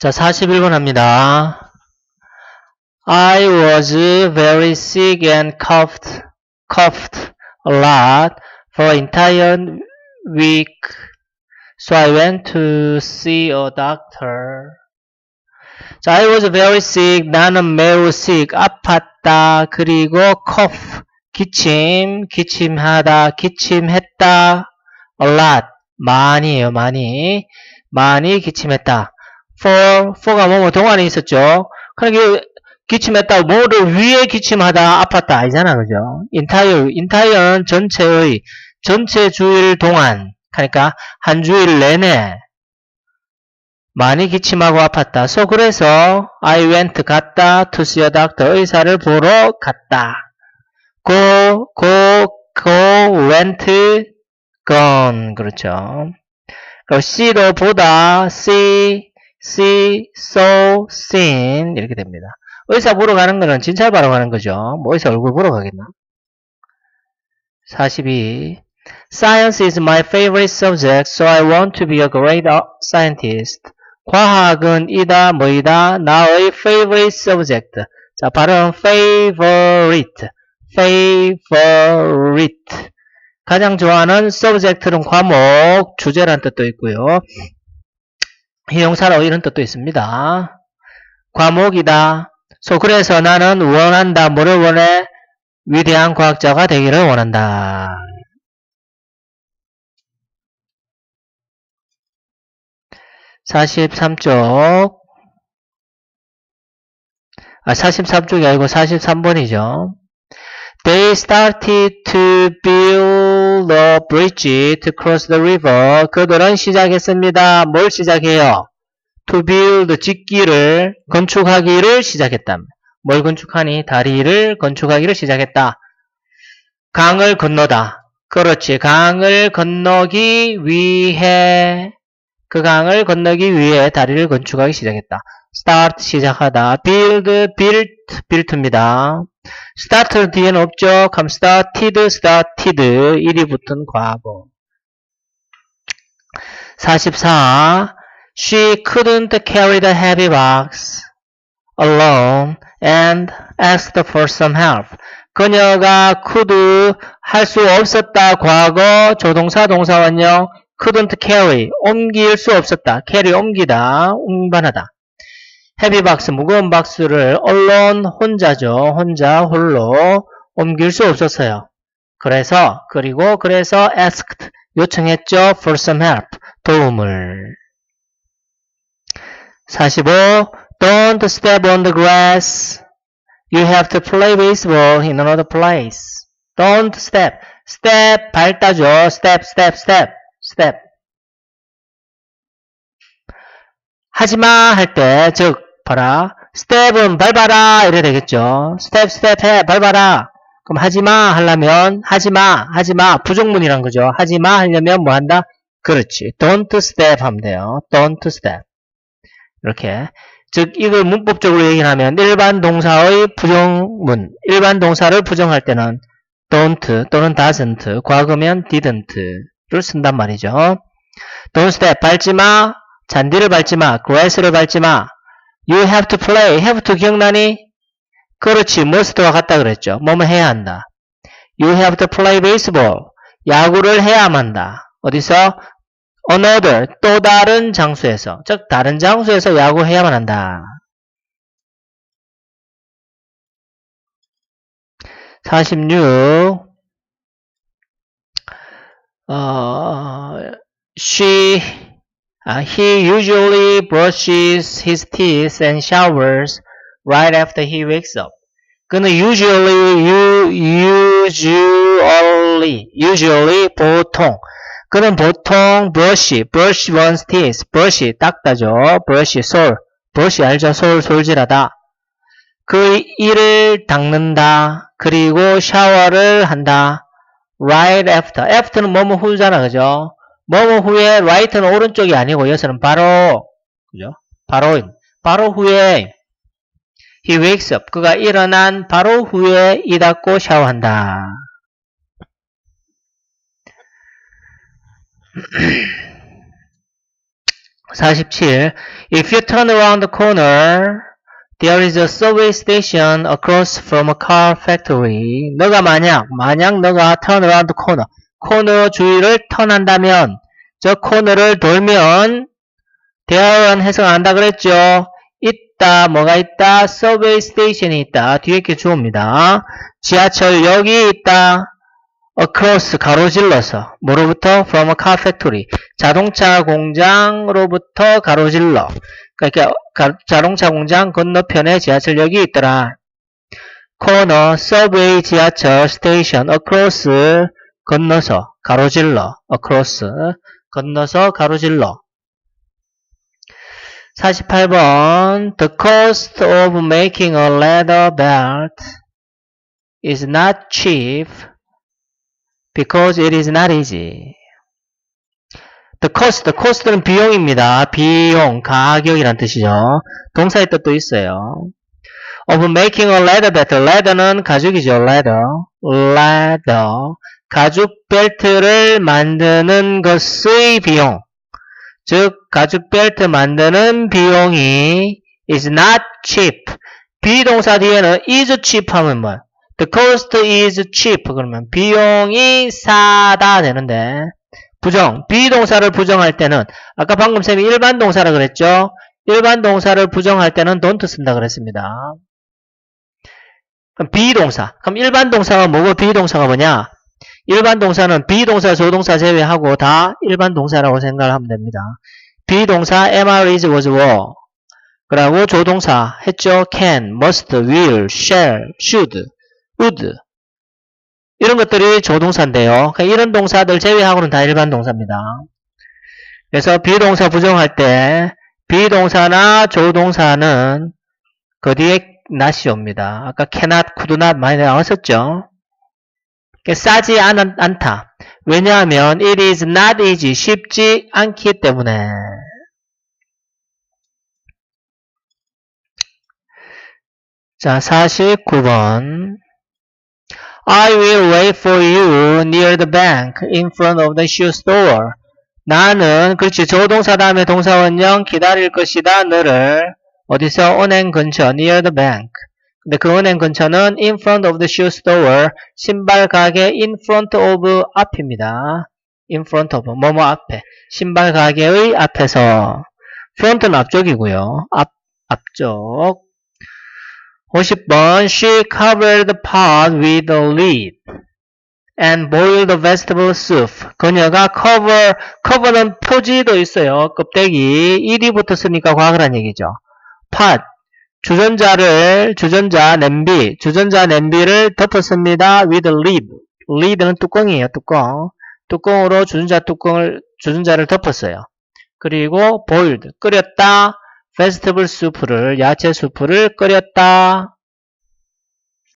자, 41번 합니다. I was very sick and coughed, coughed a lot for entire week. So I went to see a doctor. 자, I was very sick. 나는 매우 sick. 아팠다. 그리고 cough. 기침. 기침하다. 기침했다. a lot. 많이에요, 많이. 많이 기침했다. For, for가 뭐뭐 동안에 있었죠. 그러니까 기침했다. 뭐를 위에 기침하다. 아팠다. 아니잖아, 그죠? entire, entire는 전체의, 전체 주일 동안. 그러니까 한 주일 내내 많이 기침하고 아팠다. so 그래서 I went 갔다 to see a doctor 의사를 보러 갔다. go go go went gone 그렇죠. 그리고 see도 보다 see see saw seen 이렇게 됩니다. 의사 보러 가는 거는 진찰 바로 가는 거죠. 뭐 의사 얼굴 보러 가겠나? 42 Science is my favorite subject, so I want to be a great scientist. 과학은 이다 뭐이다 나의 favorite subject. 자 발음 favorite, favorite. 가장 좋아하는 subject는 과목, 주제란 뜻도 있고요. 형용사로 이런 뜻도 있습니다. 과목이다. 그래서 나는 원한다. 뭐를 원해? 위대한 과학자가 되기를 원한다. 사십삼 쪽 아, 43쪽이 아니고 43번이죠. They started to build a bridge to cross the river. 그들은 시작했습니다. 뭘 시작해요? To build, 짓기를, 건축하기를 시작했다. 뭘 건축하니? 다리를 건축하기를 시작했다. 강을 건너다. 그렇지. 강을 건너기 위해 그 강을 건너기 위해 다리를 건축하기 시작했다. start 시작하다. build built built입니다. Start 뒤에는 없죠. 그럼 started started 일이 붙은 과거. 44 She couldn't carry the heavy box alone and asked for some help. 그녀가 could 할 수 없었다. 과거 조동사 동사원형 couldn't carry 옮길 수 없었다. carry 옮기다. 운반하다. 헤비 박스 무거운 박스를 alone 혼자죠. 혼자 홀로 옮길 수 없었어요. 그래서 그리고 그래서 asked 요청했죠. for some help 도움을. 45 Don't step on the grass. You have to play baseball in another place. Don't step. step 밟다죠. step step step step. 하지마 할 때, 즉, 봐라. step은 밟아라. 이래 되겠죠. step, step 해. 밟아라. 그럼 하지마 하려면, 하지마, 하지마. 부족문이란 거죠. 하지마 하려면 뭐 한다? 그렇지. don't step 하면 돼요. don't step. 이렇게. 즉, 이걸 문법적으로 얘기를 하면, 일반 동사의 부정문, 일반 동사를 부정할 때는 don't 또는 doesn't, 과거면 didn't를 쓴단 말이죠. don't step, 밟지 마, 잔디를 밟지 마, grass를 밟지 마. You have to play, have to 기억나니? 그렇지, must와 같다 그랬죠. 뭐뭐 해야 한다. You have to play baseball, 야구를 해야만 한다. 어디서? another, 또 다른 장소에서, 즉 다른 장소에서 야구해야만 한다. 46 어, she Uh, he usually brushes his teeth and showers right after he wakes up. 그는 usually, you, usually, usually, 보통. 그는 보통 brush, brush one's teeth, brush, 닦다죠. brush, 솔, brush 알죠? 솔, 솔질하다. 그 이를 닦는다. 그리고 샤워를 한다. right after. after는 뭐뭐 후잖아, 그죠? 뭐뭐 후에 right는 오른쪽이 아니고 여기서는 바로 그죠? 바로 바로 후에 he wakes up 그가 일어난 바로 후에 이 닦고 샤워한다. 47. If you turn around the corner, there is a subway station across from a car factory. 너가 만약, 만약 너가 turn around the corner, 코너 주위를 턴한다면, 저 코너를 돌면, 대화원 해석 안 한다 그랬죠? 있다, 뭐가 있다? subway station이 있다. 뒤에 이렇게 주어입니다. 지하철역이 있다. across 가로질러서 뭐로부터 from a car factory 자동차 공장으로부터 가로질러 그러니까 가- 자동차 공장 건너편에 지하철역이 있더라. 코너 subway 지하철 station across 건너서 가로질러 across 건너서 가로질러 48번 The cost of making a leather belt is not cheap because it is not easy. The cost, cost는 비용입니다. 비용, 가격이란 뜻이죠. 동사의 뜻도 있어요. of making a leather belt. leather는 가죽이죠. leather. leather. 가죽 벨트를 만드는 것의 비용. 즉, 가죽 벨트 만드는 비용이 is not cheap. 비동사 뒤에는 is cheap 하면 뭐야? The cost is cheap. 그러면 비용이 싸다 되는데 부정, 비동사를 부정할 때는 아까 방금 쌤이 일반 동사라 그랬죠? 일반 동사를 부정할 때는 don't 쓴다 그랬습니다. 그럼 비동사. 그럼 일반 동사가 뭐고 비동사가 뭐냐? 일반 동사는 비동사, 조동사 제외하고 다 일반 동사라고 생각을 하면 됩니다. 비동사 MR is was were 그리고 조동사 했죠? can, must, will, shall, should, would 이런 것들이 조동사인데요. 그러니까 이런 동사들 제외하고는 다 일반 동사입니다. 그래서 비동사 부정할 때 비동사나 조동사는 그 뒤에 not이 옵니다. 아까 cannot, could not 많이 나왔었죠. 그러니까 싸지 않, 않다. 왜냐하면 it is not easy, 쉽지 않기 때문에 자, 49번 I will wait for you near the bank in front of the shoe store. 나는 그렇지 조동사 다음에 동사원형 기다릴 것이다 너를 어디서 은행 근처 near the bank. 근데 그 은행 근처는 in front of the shoe store 신발 가게 in front of 앞입니다. in front of 뭐뭐 앞에 신발 가게의 앞에서 front는 앞쪽이고요. 앞 앞쪽 50번 She covered the pot with a lid and boiled vegetable soup. 그녀가 cover, cover는 표지도 있어요. 껍데기. 일이 붙었으니까 과거란 얘기죠. pot, 주전자를, 주전자 냄비, 주전자 냄비를 덮었습니다. with lid. lid는 뚜껑이에요, 뚜껑. 뚜껑으로 주전자 뚜껑을, 주전자를 덮었어요. 그리고 boiled, 끓였다. vegetable soup를, 야채 수프를 끓였다.